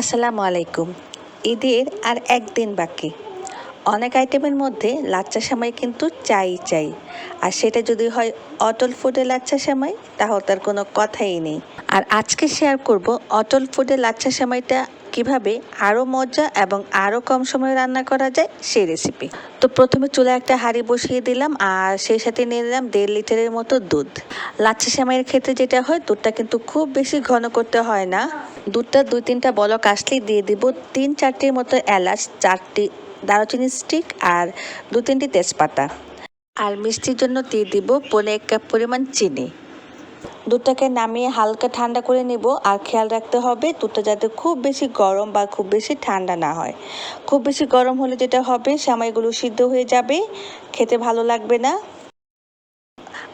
আসসালামু আলাইকুম। ঈদের আর একদিন বাকি। অনেক আইটেমের মধ্যে লাচ্চা সেমাই কিন্তু চাই চাই। আর সেটা যদি হয় অটল ফুডে লাচ্চা সেমাই, তাহলে তার কোনো কথাই নেই। আর আজকে শেয়ার করব অটল ফুডে লাচ্চা সেমাইটা কীভাবে আরও মজা এবং আরও কম সময়ে রান্না করা যায় সেই রেসিপি তো প্রথমে চুলা একটা হাঁড়ি বসিয়ে দিলাম আর সেই সাথে নিয়ে নিলাম দেড় লিটারের মতো দুধ। লাচ্ছা সেমাইয়ের ক্ষেত্রে যেটা হয়, দুধটা কিন্তু খুব বেশি ঘন করতে হয় না। দুধটা দুই তিনটা বলক আসলেই দিয়ে দিব তিন চারটির মতো এলাচ, চারটি দারুচিনি স্টিক আর দু তিনটি তেজপাতা। আর মিষ্টির জন্য দিয়ে দিব পনে এক কাপ পরিমাণ চিনি। দুধটাকে নামিয়ে হালকা ঠান্ডা করে নেব আর খেয়াল রাখতে হবে দুধটা যাতে খুব বেশি গরম বা খুব বেশি ঠান্ডা না হয়। খুব বেশি গরম হলে যেটা হবে, সেমাইগুলো সিদ্ধ হয়ে যাবে। খেতে ভালো লাগবে না।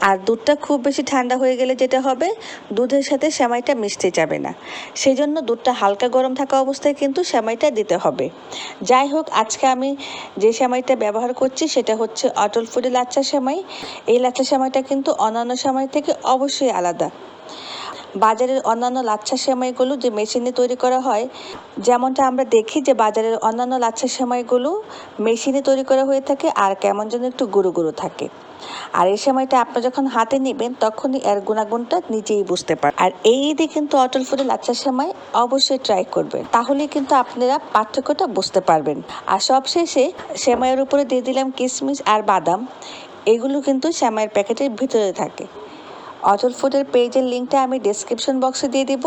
আর দুধটা খুব বেশি ঠান্ডা হয়ে গেলে যেটা হবে, দুধের সাথে সেমাইটা মিশতে যাবে না। সেই জন্য দুধটা হালকা গরম থাকা অবস্থায় কিন্তু সেমাইটা দিতে হবে। যাই হোক, আজকে আমি যে সেমাইটা ব্যবহার করছি সেটা হচ্ছে অটল ফুডের লাচ্চা সেমাই। এই লাচ্চা সেমাইটা কিন্তু অন্যান্য সেমাই থেকে অবশ্যই আলাদা। বাজারের অন্যান্য লাচ্ছা সেমাইগুলো যে মেশিনে তৈরি করা হয়, যেমনটা আমরা দেখি যে বাজারের অন্যান্য লাচ্ছা সেমাইগুলো মেশিনে তৈরি করা হয়ে থাকে আর কেমন যেন একটু গুঁড়ো গুঁড়ো থাকে। আর এই সময়টা আপনি যখন হাতে নেবেন, তখনই এর গুণাগুণটা নিজেই বুঝতে পারেন আর এই ঈদে কিন্তু অটল ফুডের লাচ্ছা সেমাই অবশ্যই ট্রাই করবেন। তাহলে কিন্তু আপনারা পার্থক্যটা বুঝতে পারবেন। আর সবশেষে সেমাইয়ের উপরে দিয়ে দিলাম কিশমিশ আর বাদাম। এগুলো কিন্তু সেমাইয়ের প্যাকেটের ভিতরে থাকে। অটল ফুডের পেজের লিঙ্কটা আমি ডেসক্রিপশন বক্সে দিয়ে দিব।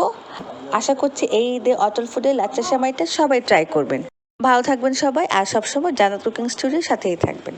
আশা করছি এই ঈদে অটল ফুডের লাচ্চা সেমাইটা সবাই ট্রাই করবেন। ভালো থাকবেন সবাই আর সবসময় জানাত কুকিং স্টুডিওর সাথেই থাকবেন।